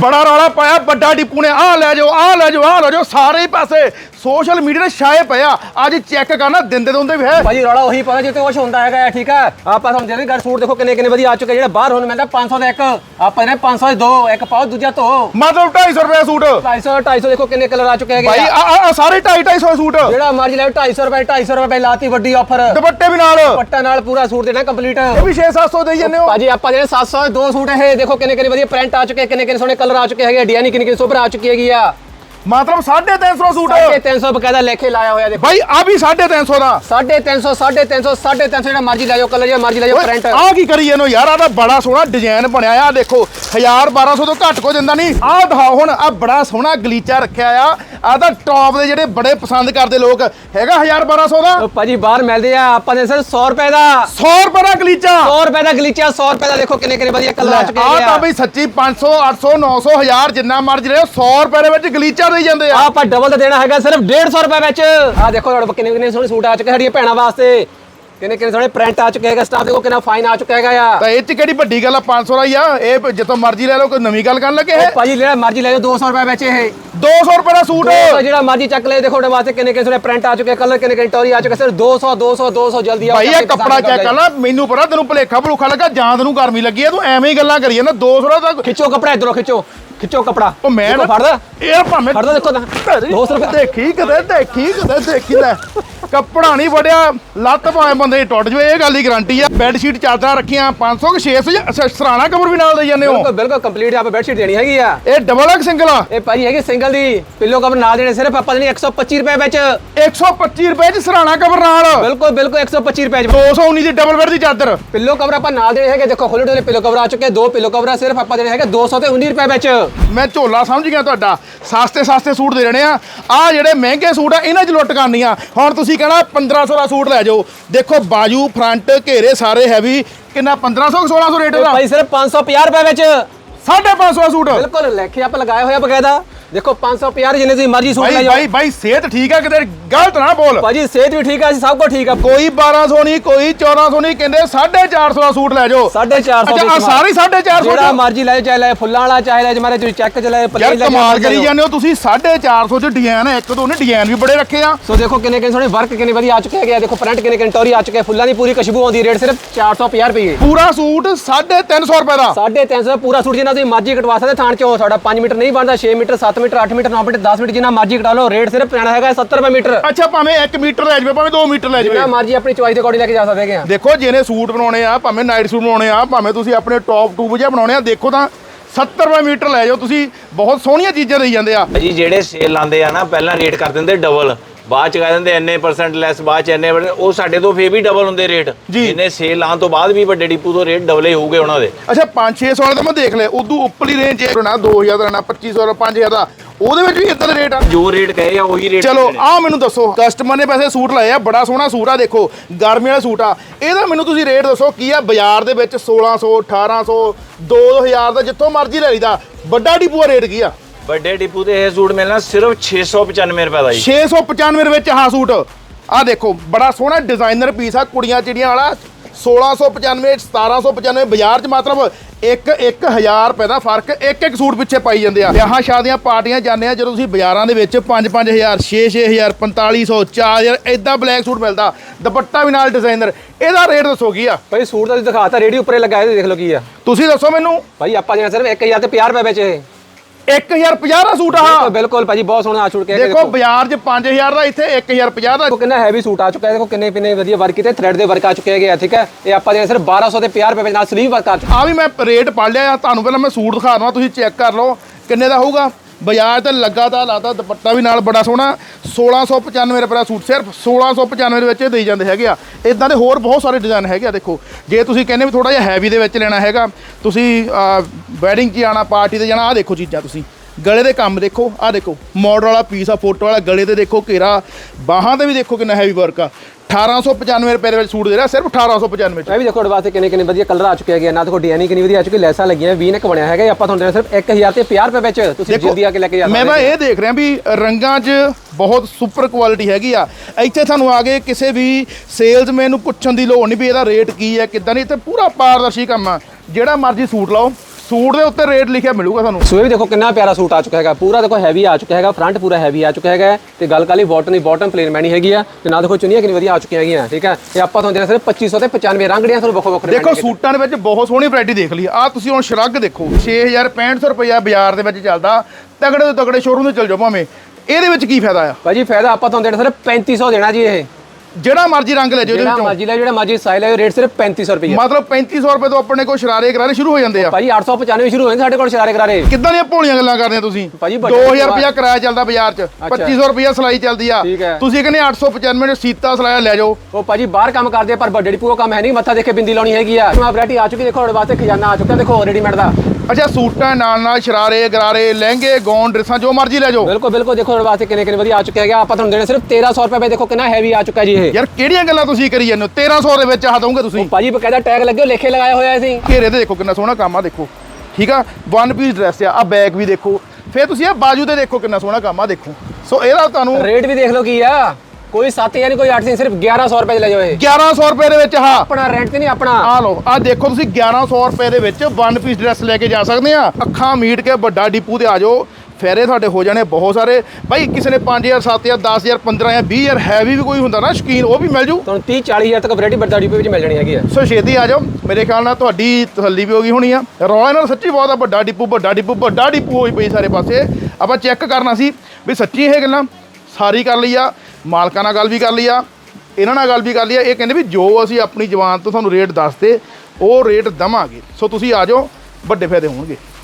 ਬੜਾ ਰੌਲਾ ਪਾਇਆ ਵੱਡਾ ਡਿਪੂ ਨੇ। ਆਹ ਲੈ ਜਾਓ ਆਹ ਲੈ ਜਾਓ ਆਹ ਲੈ ਜਾਓ ਸਾਰੇ ਹੀ ਪਾਸੇ ਸੋਸ਼ਲ ਮੀਡੀਆ ਨੇ ਛਾਏ ਪਿਆ ਅੱਜ ਚੈੱਕ ਕਰਨਾ ਦਿੰਦੇ ਦੋਂਦੇ ਵੀ ਹੈ। ਭਾਜੀ ਰੌਲਾ ਉਹੀ ਪਤਾ ਜਿੱਤੇ ਕੁਛ ਹੁੰਦਾ ਹੈਗਾ ਠੀਕ ਹੈ ਆਪਾਂ ਸਮਝ ਜਿਹੜੇ ਗੱਡ ਸੂਟ ਦੇਖੋ ਕਿੰਨੇ ਕਿੰਨੇ ਵਧੀਆ ਆ ਚੁੱਕੇ ਜਿਹੜੇ ਬਾਹਰ ਹੁਣ ਮਿਲਦਾ 500 ਦਾ ਇੱਕ ਆਪਾਂ ਨੇ 500 ਦੇ ਦੋ ਇੱਕ ਪਾਓ ਦੂਜਾ ਧੋ। ਮਤਲਬ 250 ਰੁਪਏ ਸੂਟ। 250 250 ਦੇਖੋ ਕਿੰਨੇ ਕਲਰ ਆ ਚੁੱਕੇ ਹੈਗੇ ਭਾਈ ਆ। ਆ ਆ- ਆ ਸਾਰੇ 250 250 ਸੂਟ। ਜਿਹੜਾ ਮਰਜ਼ੀ ਲੈ 250 ਰੁਪਏ 250 ਰੁਪਏ ਲਾਤੀ ਵੱਡੀ ਆਫਰ ਦੁਪੱਟੇ ਵੀ ਨਾਲ। ਪੱਟਾ ਨਾਲ ਪੂਰਾ ਸੂਟ ਦੇਣਾ ਕੰਪਲੀਟ ਇਹ ਵੀ 6 700 ਦੇਈ ਜਾਂਦੇ ਹੋ। ਭਾਜੀ ਆਪਾਂ ਜਿਹੜੇ 700 ਦੇ ਦੋ ਸੂਟ ਇਹ ਦੇਖੋ ਕਿੰਨੇ ਕਿੰਨੇ ਵਧੀਆ ਪ੍ਰਿੰਟ ਆ ਚੁੱਕੇ ਕਿੰਨੇ ਕਿੰਨੇ ਸੋਹਣੇ ਕਲਰ ਆ ਚੁੱਕੇ ਹੈਗੇ ਡਿਜ਼ਾਈਨ ਕਿੰਨੀ ਕਿੰਨੀ ਸੁਪਰ ਆ ਚੁੱਕੀ ਹੈਗੀ ਆ। ਮਤਲਬ 350 ਸੂਟ। 350 ਬਕਾਇਦਾ ਲੇਖੇ ਲਾਇਆ ਹੋਇਆ ਦੇਖੋ। ਭਾਈ ਆ ਵੀ 350 ਦਾ। 350 350 350 ਜਿਹੜਾ ਮਰਜ਼ੀ ਲੈ ਜਾਓ ਕਲਰ ਜਿਹੜਾ ਮਰਜ਼ੀ ਲੈ ਜਾਓ ਪ੍ਰਿੰਟ ਆ ਕੀ ਕਰੀ ਇਹਨੂੰ ਯਾਰ? ਆ ਤਾਂ ਬੜਾ ਸੋਹਣਾ ਡਿਜ਼ਾਈਨ ਬਣਿਆ ਆ ਦੇਖੋ 1000 1200 ਤੋਂ ਘੱਟ ਕੋ ਦਿੰਦਾ ਨਹੀਂ। ਆਹ ਦਿਖਾਓ ਹੁਣ ਆ ਬੜਾ ਸੋਹਣਾ ਗਲੀਚਾ ਰੱਖਿਆ ਆ। ਆ ਤਾਂ ਟੌਪ ਦੇ ਜਿਹੜੇ ਬੜੇ ਪਸੰਦ ਕਰਦੇ ਲੋਕ ਹੈਗਾ 1000 1200 ਦਾ? ਭਾਜੀ ਬਾਹਰ ਮਿਲਦੇ ਆ ਆਪਾਂ ਦੇ ਸਿਰ 100 ਰੁਪਏ ਦਾ। 100 ਰੁਪਏ ਦਾ ਗਲੀਚਾ? 100 ਰੁਪਏ ਦਾ ਗਲੀਚਾ 100 ਰੁਪਏ ਦਾ ਦੇਖੋ ਕਿੰਨੇ ਕਿੰਨੇ ਵਧੀਆ ਕਲਰ ਆ ਚੁੱਕੇ ਆ। ਹੈਗੇ ਤਾਂ ਆ ਬਈ ਸੱਚੀ 500 800 900 1000 ਜਿੰਨਾ ਮਰਜ਼ੀ ਰਹੇ 100 ਰੁਪਏ ਦੇ ਵਿੱਚ ਗਲੀਚਾ ਦੇਈ ਜਾਂਦੇ ਆ। ਆਪਾਂ ਡਬਲ ਤੇ ਦੇਣਾ ਹੈਗਾ ਸਿਰਫ 150 ਰੁਪਏ ਵਿੱਚ। ਆਹ ਦੇਖੋ ਤੁਹਾਡੇ ਕੋਲ ਕਿੰਨੇ ਕਿੰਨੇ ਸੋਹਣੇ ਸੂਟ ਆ ਚੁੱਕੇ ਸਾਡੀਆਂ ਭੈਣਾਂ ਵਾਸਤੇ। ਕਿੰਨੇ ਕਿੰਨੇ ਸੋਹਣੇ ਪ੍ਰਿੰਟ ਆ ਚੁੱਕੇ ਹੈਗਾ ਸਟਾਫ ਦੇਖੋ ਕਿੰਨਾ ਫਾਈਨ ਆ ਚੁੱਕਾ ਹੈਗਾ ਆ। ਤਾਂ ਇਹ ਚ ਕਿਹੜੀ ਵੱਡੀ ਗੱਲ ਆ 500 ਦਾ ਹੀ ਆ ਇਹ ਜਿੱਥੋਂ ਮਰਜ਼ੀ ਲੈ ਲਓ ਕੋਈ ਨਵੀਂ ਗੱਲ ਕਰਨ ਲੱਗੇ ਇਹ? ਭਾਜੀ ਜਿਹੜਾ ਮਰਜ਼ੀ ਲੈ ਜਾਓ 200 ਰੁਪਏ ਵਿੱਚ ਇਹ। 200 ਰੁਪਏ ਦਾ ਸੂਟ। ਜਿਹੜਾ ਮਰਜ਼ੀ ਚੱਕ ਲੈ ਦੇਖੋ ਤੁਹਾਡੇ ਵਾਸਤੇ ਕਿੰਨੇ ਕਿੰਨੇ ਸੋਹਣੇ ਪ੍ਰਿੰਟ ਆ ਚੁੱਕੇ ਕਲਰ ਕਿੰਨੇ ਕਿੰਨੇ ਟੋਰੀ ਆ ਚੁੱਕੇ ਸਿਰਫ 200 200 200 ਜਲਦੀ ਆਓ ਭਾਈ ਇਹ ਕੱਪੜਾ ਦਾ ਚੈੱਕ ਕਰ ਲੈ ਮੈਨੂੰ ਪਤਾ ਤੈਨੂੰ ਭਲੇਖਾ ਭਲੂਖਾ ਲੱਗਾ ਜਾਂ ਤੈਨੂੰ ਗਰਮੀ ਲੱਗੀ ਆ ਤੂੰ ਐਵੇਂ ਹੀ ਗੱਲਾਂ ਕਰੀ ਜਾਂਦਾ 200 ਦਾ ਖਿੱਚੋ ਕੱਪੜਾ ਇਧਰੋਂ ਖਿੱਚੋ। ਖਿੱਚੋ ਕੱਪੜਾ। ਉਹ ਮੈਂ ਨਾ- ਫੜਦਾ ਇਹ ਭਾਵੇਂ ਫੜਦਾ ਦੇਖੋ ਤਾਂ। 200 ਰੁਪਏ। ਦੇਖੀ ਕਦੇ ਦੇਖੀ ਕਦੇ ਦੇਖੀ ਲੈ। ਕੱਪੜਾ ਨਹੀਂ ਵੜਿਆ ਲੱਤ ਭਾਵੇਂ ਬੰਦੇ ਦੀ ਟੁੱਟ ਜਵੇ ਇਹ ਗੱਲ ਦੀ ਗਾਰੰਟੀ ਆ। ਬੈੱਡ ਸ਼ੀਟ ਚਾਦਰਾਂ ਰੱਖੀਆਂ 500 ਕਿ 600 ਅੱਛਾ ਸਰਾਣਾ ਕਵਰ ਵੀ ਨਾਲ ਦੇ ਜਾਂਦੇ ਹੋ? ਬਿਲਕੁਲ ਬਿਲਕੁਲ ਕੰਪਲੀਟ ਆਪਾਂ ਬੈੱਡ ਸ਼ੀਟ ਦੇਣੀ ਹੈਗੀ ਆ। ਇਹ ਡਬਲ ਆ ਸਿੰਗਲ ਆ। ਇਹ ਭਾਜੀ ਹੈਗੀ ਸਿੰਗਲ ਦੀ। ਪਿੱਲੋ ਕਵਰ ਨਾਲ ਦੇਣੇ ਸਿਰਫ ਆਪਾਂ ਦੇਣੀ 125 ਰੁਪਏ ਵਿੱਚ। 125 ਰੁਪਏ ਚ ਸਰਾਣਾ ਕਵਰ ਨਾਲ। ਬਿਲਕੁਲ ਬਿਲਕੁਲ 125 ਰੁਪਏ ਚ। 219 ਦੀ ਡਬਲ ਬੈੱਡ ਦੀ ਚਾਦਰ। ਪਿੱਲੋ ਕਵਰ ਆਪਾਂ ਨਾਲ ਦੇਣੇ ਹੈਗੇ ਦੇਖੋ ਖੋਲੇ ਡੋਲੇ ਪਿੱਲੋ ਕਵਰ ਆ ਚੁੱਕੇ ਦੋ ਪਿੱਲੋ ਕਵਰ ਆ ਸਿਰਫ ਆਪਾਂ ਦੇਣੇ ਹੈਗੇ 200 ਤੇ 19 ਰੁਪਏ ਵਿੱਚ। ਮੈਂ ਝੋਲਾ ਸਮਝ ਗਿਆ ਤੁਹਾਡਾ। ਸਸਤੇ ਸਸਤੇ ਸੂਟ ਦੇ ਰਹੇ ਆ। ਆ ਜਿਹੜੇ ਮਹਿੰਗੇ ਸੂਟ ਆ ਇਹਨਾਂ 'ਚ ਲੁੱਟ ਕਰਨੀ ਆ। ਹੁਣ ਤੁਸੀਂ ਕਹਿਣਾ 1500 ਦਾ ਸੂਟ ਲੈ ਜਾਓ। ਦੇਖੋ ਬਾਜੂ ਫਰੰਟ ਘੇਰੇ ਸਾਰੇ ਹੈਵੀ ਕਿੰਨਾ? 1500 ਕਿ 1600 ਰੇਟ ਦਾ ਭਾਈ ਸਿਰਫ 550 ਰੁਪਏ ਵਿੱਚ। 550 ਦਾ ਸੂਟ। ਬਿਲਕੁਲ ਲੈਖੇ ਆਪਾਂ ਲਗਾਏ ਹੋਇਆ ਬਕਾਇਦਾ। ਦੇਖੋ 550 ਜਿੰਨੇ ਤੁਸੀਂ ਮਰਜ਼ੀ ਸੂਟ ਲੈ ਭਾਈ ਜਾਓ। ਭਾਈ ਭਾਈ ਸਿਹਤ ਠੀਕ ਆ ਕਿਤੇ? ਗਲਤ ਨਾ ਬੋਲ। ਭਾਜੀ ਸਿਹਤ ਵੀ ਠੀਕ ਆ ਅਸੀਂ ਸਭ ਕੁਝ ਠੀਕ ਆ। ਕੋਈ 1200 ਨਹੀਂ ਕੋਈ 1400 ਨਹੀਂ ਕਹਿੰਦੇ 450 ਦਾ ਸੂਟ ਲੈ ਜਾਓ। 450 ਅੱਛਾ ਸਾਰੀ 450 ਜਿਹੜਾ ਮਰਜ਼ੀ ਲੈ ਜਾਓ, ਚਾਹੇ ਲੈ ਫੁੱਲਾਂ ਵਾਲਾ ਚਾਹੇ ਲੈ ਜਮਾਰੇ ਤੁਸੀਂ ਚੈੱਕ ਚ ਲੈ ਯਾਰ plain ਲੈ ਜਾਓ, ਕਮਾਲ ਕਰੀ। ਜਾਂਦੇ ਹੋ ਤੁਸੀਂ 450 ਚ ਡਿਜ਼ਾਈਨ ਇੱਕ ਦੋ ਨੇ ਡਿਜ਼ਾਈਨ ਵੀ ਬੜੇ ਰੱਖੇ ਆ। ਸੋ ਦੇਖੋ ਕਿੰਨੇ ਕਿੰਨੇ ਸੋਹਣੇ ਵਰਕ ਕਿੰਨੇ ਵਧੀਆ ਆ ਚੁੱਕੇ ਹੈਗੇ ਆ। ਦੇਖੋ ਪ੍ਰਿੰਟ ਕਿੰਨੇ ਕਿੰਨੇ ਟੋਰੀ ਆ ਚੁੱਕੇ ਆ, ਫੁੱਲਾਂ ਦੀ ਪੂਰੀ ਖੁਸ਼ਬੂ ਆਉਂਦੀ ਰੇਟ ਸਿਰਫ 450 ਰੁਪਏ। ਪੂਰਾ ਸੂਟ 350 ਰੁਪਏ ਦਾ। 350 ਦਾ ਪੂਰਾ ਸੂਟ ਜਿੰਨਾ ਤੁਸੀਂ ਮਰਜ਼ੀ ਕਟਵਾ ਸਕਦੇ ਥਾਣ ਚੋਂ ਤੁਹਾਡਾ 5 ਮੀਟਰ ਨਹੀਂ ਬਣਦਾ 6 metre 7 metre 8 metre 9 metre 10 metre ਜਿੰਨਾ ਮਰਜ਼ੀ ਕਟਾ ਲਓ। ਰੇਟ ਸਿਰਫ ਪੈਣਾ ਹੈਗਾ 70 ਰੁਪਏ ਮੀਟਰ। ਅੱਛਾ ਭਾਵੇਂ 1 ਮੀਟਰ ਲੈ ਜਾਵੇ ਭਾਵੇਂ 2 ਮੀਟਰ ਲੈ ਜਿੰਨਾ ਜਾਵੇ। ਮਰਜ਼ੀ ਆਪਣੀ ਚੁਆਇਸ ਦੇ ਅਕੋਰਡਿੰਗ ਲੈ ਕੇ ਜਾ ਸਕਦੇ ਹੈਗੇ ਆ। ਦੇਖੋ ਜਿਹਨੇ ਸੂਟ ਬਣਾਉਣੇ ਆ ਭਾਵੇਂ ਨਾਈਟ ਸੂਟ ਬਣਾਉਣੇ ਆ ਭਾਵੇਂ ਤੁਸੀਂ ਆਪਣੇ ਟੌਪ ਟੂਬ ਜਿਹਾ ਬਣਾਉਣੇ ਆ ਦੇਖੋ ਤਾਂ 70 ਰੁਪਏ ਮੀਟਰ ਲੈ ਜਾਓ। ਤੁਸੀਂ ਬਹੁਤ ਸੋਹਣੀਆਂ ਚੀਜ਼ਾਂ ਦੇਈ ਜਾਂਦੇ ਆ। ਜੀ ਜਿਹੜੇ ਸੇਲ ਲਾਉਂਦੇ ਆ ਨਾ ਪਹਿਲਾਂ ਰੇਟ ਕਰ ਦਿੰਦੇ ਡਬਲ ਬਾਅਦ ਚ ਕਹਿ ਦਿੰਦੇ ਇੰਨੇ ਪਰਸੈਂਟ ਲੈਸ ਬਾਅਦ ਚ percent- ਉਹ ਸਾਡੇ ਤੋਂ ਫੇਰ ਵੀ ਡਬਲ ਹੁੰਦੇ ਰੇਟ ਜੀ। ਜਿੰਨੇ ਸੇਲ ਲਾਉਣ ਤੋਂ ਬਾਅਦ ਵੀ ਵੱਡੇ ਡਿਪੂ ਤੋਂ ਰੇਟ ਡਬਲ ਹੋਊਗੇ ਉਹਨਾਂ ਦੇ। ਅੱਛਾ 5-600 ਵਾਲਾ ਤਾਂ ਮੈਂ ਦੇਖ ਲਿਆ ਉਦੋਂ ਉੱਪਰਲੀ ਰੇਂਜ ਚ ਨਾ 2000 ਦਾ ਨਾ 2500 ਦਾ 5000 ਦਾ ਉਹਦੇ ਵਿੱਚ ਵੀ ਇਦਾਂ ਦੇ ਰੇਟ ਆ। ਜੋ ਰੇਟ ਕਹੇ ਆ ਉਹੀ ਰੇਟ ਚਲੋ ਆ ਮੈਨੂੰ ਦੱਸੋ ਕਸਟਮਰ ਨੇ ਪੈਸੇ ਸੂਟ ਲਏ ਆ ਬੜਾ ਸੋਹਣਾ ਸੂਟ ਆ ਦੇਖੋ ਗਰਮੀ ਵਾਲਾ ਸੂਟ ਆ। ਇਹਦਾ ਮੈਨੂੰ ਤੁਸੀਂ ਰੇਟ ਦੱਸੋ ਕੀ ਆ? ਬਾਜ਼ਾਰ ਦੇ ਵਿੱਚ 1600 1800 2000 ਦਾ ਜਿੱਥੋਂ ਮਰਜ਼ੀ ਲੈ ਲਈਦਾ ਵੱਡਾ ਡਿਪੂ ਰੇਟ ਕੀ ਆ? ਵੱਡੇ ਡਿਪੂ ਤੇ ਇਹ ਸੂਟ ਮਿਲਣਾ ਸਿਰਫ 695 ਰੁਪਏ ਦਾ ਜੀ। 695 ਦੇ ਵਿੱਚ ਆਹ ਸੂਟ। ਆ ਦੇਖੋ ਬੜਾ ਸੋਹਣਾ ਡਿਜ਼ਾਈਨਰ ਪੀਸ ਆ ਕੁੜੀਆਂ ਚਿੜੀਆਂ ਵਾਲਾ 1695 1795 ਬਾਜ਼ਾਰ 'ਚ ਮਤਲਬ ਇੱਕ 1000 ਰੁਪਏ ਦਾ ਫ਼ਰਕ ਇੱਕ ਇੱਕ ਸੂਟ ਪਿੱਛੇ ਪਾਈ ਜਾਂਦੇ ਆ। ਵਿਆਹਾਂ ਸ਼ਾਦੀਆਂ ਪਾਰਟੀਆਂ ਜਾਂਦੇ ਆ ਜਦੋਂ ਤੁਸੀਂ ਬਾਜ਼ਾਰਾਂ ਦੇ ਵਿੱਚ 5 5000 6 6000 4500 4000 ਇਦਾਂ ਬਲੈਕ ਸੂਟ ਮਿਲਦਾ। ਦੁਪੱਟਾ ਵੀ ਨਾਲ ਡਿਜ਼ਾਈਨਰ ਇਹਦਾ ਰੇਟ ਦੱਸੋ ਕੀ ਆ? ਭਾਈ ਸੂਟ ਤੁਸੀਂ ਦਿਖਾਤਾ ਰੇਡੀ ਉੱਪਰੇ ਲਗਾਏ ਤੇ ਦੇਖ ਲਓ ਕੀ ਆ। ਤੁਸੀਂ ਦੱਸੋ ਮੈਨੂੰ। ਭਾਈ ਆਪਾਂ ਦੇਣਾ ਸਿਰਫ 1000 ਤੇ 50 ਰੁਪਏ ਵਿੱਚ ਇਹ। 1050 ਦਾ ਸੂਟ ਆ। ਬਿਲਕੁਲ ਭਾਜੀ ਬਹੁਤ ਸੋਹਣਾ ਆ ਚੁੱਕ ਕੇ ਦੇਖੋ ਬਾਜ਼ਾਰ 'ਚ 5000 ਦਾ ਇੱਥੇ 1050 ਦਾ। ਦੇਖੋ ਕਿੰਨਾ ਹੈਵੀ ਸੂਟ ਆ ਚੁੱਕਾ ਹੈ ਦੇਖੋ ਕਿੰਨੇ ਕਿੰਨੇ ਵਧੀਆ ਵਰਕ ਕੀਤੇ ਥ੍ਰੈਡ ਦੇ ਵਰਕ ਆ ਚੁੱਕੇ ਹੈਗੇ ਆ ਠੀਕ ਹੈ? ਇਹ ਆਪਾਂ ਦੇ ਸਿਰਫ 1200 ਤੇ 50 ਰੁਪਏ ਵਿੱਚ ਨਾਲ ਸਲੀਵ ਵਰਕ ਆ ਆ ਵੀ ਮੈਂ ਰੇਟ ਪੜ ਲਿਆ ਤੁਹਾਨੂੰ ਪਹਿਲਾਂ ਮੈਂ ਸੂਟ ਦਿਖਾ ਦਵਾਂ ਤੁਸੀਂ ਚੈੱਕ ਕਰ ਲਓ ਕਿੰਨੇ ਦਾ ਹੋਊਗਾ। ਬਾਜ਼ਾਰ ਤੇ ਲੱਗਾ ਤਾਂ ਲਾਤਾ, ਦੁਪੱਟਾ ਵੀ ਨਾਲ ਬੜਾ ਸੋਹਣਾ। 1695 ਰੁਪਏ ਦਾ ਸੂਟ ਸਿਰਫ 1695 ਦੇ ਵਿੱਚ ਇਹ ਦੇਈ ਜਾਂਦੇ ਹੈਗੇ ਆ। ਇਦਾਂ ਦੇ ਹੋਰ ਬਹੁਤ ਸਾਰੇ ਡਿਜ਼ਾਈਨ ਹੈਗੇ ਆ, ਦੇਖੋ। ਜੇ ਤੁਸੀਂ ਕਹਿੰਦੇ ਵੀ ਥੋੜਾ ਜਿਹਾ ਹੈਵੀ ਦੇ ਵਿੱਚ ਲੈਣਾ ਹੈਗਾ, ਤੁਸੀਂ ਵੈਡਿੰਗ 'ਚ ਜਾਣਾ ਪਾਰਟੀ ਤੇ ਜਾਣਾ ਆ ਦੇਖੋ ਚੀਜ਼ਾਂ ਤੁਸੀਂ। ਗਲੇ ਦੇ ਕੰਮ ਦੇਖੋ ਆ ਦੇਖੋ ਮਾਡਲ ਵਾਲਾ ਪੀਸ ਆ ਫੋਟੋ ਵਾਲਾ ਗਲੇ ਤੇ ਦੇਖੋ ਘੇਰਾ ਬਾਹਾਂ ਤੇ ਵੀ ਦੇਖੋ ਕਿੰਨਾ ਹੈਵੀ ਵਰਕ ਆ। 1895 ਰੁਪਏ ਦੇ ਵਿੱਚ ਸੂਟ ਦੇ ਰਿਹਾ ਸਿਰਫ 1895 ਚ। ਮੈਂ ਵੀ ਦੇਖੋ ਤੁਹਾਡੇ ਵਾਸਤੇ ਕਿੰਨੇ ਕਿੰਨੇ ਵਧੀਆ ਕਲਰ ਆ ਚੁੱਕੇ ਹੈਗੇ ਨਾ ਦੇਖੋ ਡਿਜ਼ਾਈਨ ਕਿੰਨੀ ਵਧੀਆ ਆ ਚੁੱਕੀ ਲੈਸਾਂ ਲੱਗੀਆਂ ਵੀ ਨਕ ਬਣਿਆ ਹੈਗਾ ਇਹ ਆਪਾਂ ਤੁਹਾਨੂੰ ਦੇਣਾ ਸਿਰਫ 1000 ਤੇ 50 ਰੁਪਏ ਵਿੱਚ ਤੁਸੀਂ ਜਲਦੀ ਆ ਕੇ ਲੈ ਕੇ ਜਾ ਮੈਂ ਤਾਂ ਇਹ ਦੇਖ ਰਿਹਾ ਵੀ ਰੰਗਾਂ 'ਚ ਬਹੁਤ ਸੁਪਰ ਕੁਆਲਿਟੀ ਹੈਗੀ ਆ। ਇੱਥੇ ਤੁਹਾਨੂੰ ਆ ਕੇ ਕਿਸੇ ਵੀ ਸੇਲਜ਼ਮੈਨ ਨੂੰ ਪੁੱਛਣ ਦੀ ਲੋੜ ਨਹੀਂ ਵੀ ਇਹਦਾ ਰੇਟ ਕੀ ਹੈ ਕਿੱਦਾਂ ਨਹੀਂ ਇੱਥੇ ਪੂਰਾ ਪਾਰਦਰਸ਼ੀ ਕੰਮ ਆ। ਜਿਹੜਾ ਮਰਜ਼ੀ ਸੂਟ ਲਓ ਸੂਟ ਦੇ ਉੱਤੇ ਰੇਟ ਲਿਖਿਆ ਮਿਲੂਗਾ ਤੁਹਾਨੂੰ। ਸੋ ਇਹ ਵੀ ਦੇਖੋ ਕਿੰਨਾ ਪਿਆਰਾ ਸੂਟ ਆ ਚੁੱਕਾ ਹੈਗਾ। ਪੂਰਾ ਦੇਖੋ ਹੈਵੀ ਆ ਚੁੱਕਾ ਹੈਗਾ ਫਰੰਟ ਪੂਰਾ ਹੈਵੀ ਆ ਚੁੱਕਾ ਹੈਗਾ ਤੇ ਗੱਲ ਕਾਲੀ ਬਾਟਮ ਦੀ ਬਾਟਮ ਪਲੇਨ ਮੈਣੀ ਹੈਗੀ ਆ ਤੇ ਨਾਲ ਦੇਖੋ ਚੁੰਨੀਆਂ ਕਿੰਨੀ ਵਧੀਆ ਆ ਚੁੱਕੀਆਂ ਹੈਗੀਆਂ ਠੀਕ ਹੈ? ਇਹ ਆਪਾਂ ਤੁਹਾਨੂੰ ਦੇਣਾ ਸਿਰਫ 2500 ਤੇ 95 ਰੰਗੜੀਆਂ ਤੁਹਾਨੂੰ ਵੱਖੋ ਵੱਖਰੇ ਦੇਖੋ ਸੂਟਾਂ ਦੇ ਵਿੱਚ ਬਹੁਤ ਸੋਹਣੀ ਵੈਰਾਈਟੀ ਦੇਖ ਲਈ। ਆ ਤੁਸੀਂ ਹੁਣ ਸ਼ਰਗ ਦੇਖੋ 6000 6500 ਰੁਪਇਆ ਬਾਜ਼ਾਰ ਦੇ ਵਿੱਚ ਚੱਲਦਾ। ਤਗੜੇ ਤੋਂ ਤਗੜੇ ਸ਼ੋਰੂਮ ਤੇ ਚਲ ਜਾਓ ਭਾਵੇਂ। ਇਹਦੇ ਵਿੱਚ ਕੀ ਫਾਇਦਾ ਆ? ਭਾਜੀ ਫਾਇਦਾ ਆਪਾਂ ਤੁਹਾਨੂੰ ਦੇਣਾ ਸਿਰਫ 3500 ਦੇਣਾ ਜੀ ਇਹ। ਜਿਹੜਾ ਮਰਜ਼ੀ ਰੰਗ ਲੈ ਜਾਓ ਇਹਦੇ ਜਿਹੜਾ ਵਿੱਚੋਂ। ਮਰਜ਼ੀ ਲੈ ਜਿਹੜਾ ਮਰਜ਼ੀ ਸਾਈਜ਼ ਲੈ ਰੇਟ ਸਿਰਫ 3500 ਰੁਪਏ ਮਤਲਬ 3500 ਰੁਪਏ ਤੋਂ ਆਪਣੇ ਕੋਲ ਸ਼ਰਾਰੇ ਕਰਾਰੇ ਸ਼ੁਰੂ ਹੋ ਜਾਂਦੇ ਆ। ਭਾਜੀ 895 ਸ਼ੁਰੂ ਹੋਏ ਨੇ ਸਾਡੇ ਕੋਲ ਸ਼ਰਾਰੇ ਕਰਾਰੇ। ਕਿੱਦਾਂ ਦੀਆਂ ਭੋਲੀਆਂ ਗੱਲਾਂ ਕਰਦੇ ਆ ਤੁਸੀਂ? ਭਾਜੀ ਵੱਡੇ 2000 ਰੁਪਇਆ ਕਿਰਾਇਆ ਚੱਲਦਾ ਬਾਜ਼ਾਰ 'ਚ 2500 ਰੁਪਇਆ ਸਲਾਈ ਚੱਲਦੀ ਆ। ਠੀਕ ਹੈ। ਤੁਸੀਂ ਕਹਿੰਦੇ 895 ਨੇ ਸੀਤਾ ਸਲਾਇਆ ਲੈ ਜਾਓ। ਉਹ ਭਾਜੀ ਬਾਹਰ ਕੰਮ ਕਰਦੇ ਆ ਪਰ ਵੱਡੇ ਡਿਪੂ ਕੰਮ ਹੈ ਨਹੀਂ ਮੱਥਾ ਦੇਖੇ ਬਿੰਦੀ ਲਾਉਣੀ ਹੈਗੀ ਆ। ਆ ਵੈਰਾਈਟੀ ਆ ਚੁੱਕੀ ਦੇਖੋ ਤੁਹਾਡੇ ਵਾਸਤੇ ਖਜ਼ਾਨਾ ਆ ਚੁੱਕਾ ਦੇਖੋ ਰੈਡੀਮੇਡ ਦਾ। ਅੱਛਾ ਸੂਟਾਂ ਨਾਲ ਨਾਲ ਸ਼ਰਾਰੇ ਗਰਾਰੇ ਲਹਿੰਗੇ ਗੌਨ ਡਰੈਸਾਂ ਜੋ ਮਰਜ਼ੀ ਲੈ ਜਾਓ। ਬਿਲਕੁਲ ਬਿਲਕੁਲ ਦੇਖੋ ਤੁਹਾਡੇ ਵਾਸਤੇ ਕਿੰਨੇ ਕਿੰਨੇ ਵਧੀਆ ਆ ਚੁੱਕੇ ਹੈਗੇ ਆ। ਆਪਾਂ ਤੁਹਾਨੂੰ ਦੇਣੇ ਸਿਰਫ 1300 ਰੁਪਏ ਵਿੱਚ ਦੇਖੋ ਕਿੰਨਾ ਹੈਵੀ ਆ ਚੁੱਕਾ ਜੀ ਇਹ। ਯਾਰ ਕਿਹੜੀਆਂ ਗੱਲਾਂ ਤੁਸੀਂ ਕਰੀ ਜਾਂਦੇ ਹੋ? 1300 ਦੇ ਵਿੱਚ ਆ ਦਊਂਗੇ ਤੁਸੀਂ। ਭਾਜੀ ਬਕਾਇਦਾ ਟੈਗ ਲੱਗੇ ਹੋਏ, ਲੇਖੇ ਲਗਾਏ ਹੋਏ ਆ ਅਸੀਂ। ਘੇਰੇ ਤੇ ਦੇਖੋ ਕਿੰਨਾ ਸੋਹਣਾ ਕੰਮ ਆ ਦੇਖੋ। ਠੀਕ ਆ? ਵਨ ਪੀਸ ਡਰੈਸ ਆ ਆ ਬੈਗ ਵੀ ਦੇਖੋ। ਫਿਰ ਤੁਸੀਂ ਇਹ ਬਾਜੂ ਤੇ ਦੇਖੋ ਕਿੰਨਾ ਸੋਹਣਾ ਕੰਮ ਆ ਦੇਖੋ। ਸੋ ਇਹਦਾ ਤੁਹਾਨੂੰ ਰੇਟ ਵੀ ਦੇਖ ਲਓ ਕੀ ਆ। ਕੋਈ 7 ਯਾਨੀ ਕੋਈ 8 ਨਹੀਂ ਸਿਰਫ 1100 ਰੁਪਏ 'ਚ ਲੈ ਜਾਓ ਇਹ। 1100 ਰੁਪਏ ਦੇ ਵਿੱਚ ਹਾਂ। ਆਪਣਾ ਰੈਂਟ ਤੇ ਨਹੀਂ ਆਪਣਾ। ਆ ਲਓ ਆ ਦੇਖੋ ਤੁਸੀਂ 1100 ਰੁਪਏ ਦੇ ਵਿੱਚ ਵਨ ਪੀਸ ਡਰੈਸ ਲੈ ਕੇ ਜਾ ਸਕਦੇ ਆ। ਅੱਖਾਂ ਮੀਟ ਕੇ ਵੱਡਾ ਡਿਪੂ ਤੇ ਆ ਜਾਓ। ਫੇਰੇ ਤੁਹਾਡੇ ਹੋ ਜਾਣੇ ਬਹੁਤ ਸਾਰੇ। ਬਾਈ ਕਿਸੇ ਨੇ 5000 7000 10000 15000 20000 ਹੈਵੀ ਵੀ ਕੋਈ ਹੁੰਦਾ ਨਾ ਸ਼ਕੀਨ ਉਹ ਵੀ ਮਿਲ ਜੂ। ਤੁਹਾਨੂੰ 30 40 ਹਜ਼ਾਰ ਤੱਕ ਵੈਰਾਈਟੀ ਡਿਪੂ ਵਿੱਚ ਮਿਲ ਜਾਣੀ ਹੈਗੀ ਆ। ਸੋ ਛੇਤੀ ਆ ਜਾਓ। ਮੇਰੇ ਖਿਆਲ ਨਾਲ ਤੁਹਾਡੀ ਤਸੱਲੀ ਵੀ ਹੋ ਗਈ ਹੋਣੀ ਆ। ਰੋਇਲ ਨਾਲ ਸੱਚੀ ਬਹੁਤ ਆ ਵੱਡਾ ਡਿਪੂ ਵੱਡਾ ਡਿਪੂ ਵੱਡਾ ਡਿਪੂ ਹੋਈ ਪਈ ਸਾਰੇ ਪਾਸੇ। ਆਪਾਂ ਚੈੱਕ ਕਰਨਾ ਸੀ ਵੀ ਸੱਚੀ ਇਹ ਗੱਲਾਂ ਸਾਰੀ ਕਰ ਲਈ ਆ ਮਾਲਕਾਂ ਨਾਲ ਗੱਲ ਵੀ ਕਰ ਲਈ ਆ ਇਹਨਾਂ ਨਾਲ ਗੱਲ ਵੀ ਕਰ ਲਈ ਆ। ਇਹ ਕਹਿੰਦੇ ਵੀ ਜੋ ਅਸੀਂ ਆਪਣੀ ਜ਼ੁਬਾਨ ਤੋਂ ਤੁਹਾਨੂੰ ਰੇਟ ਦੱਸਦੇ ਉਹ ਰੇਟ ਦਵਾਂਗੇ। ਸੋ ਤੁਸੀਂ ਆ ਜਾਓ ਵੱਡੇ ਫਾਇਦੇ ਹੋਣਗੇ।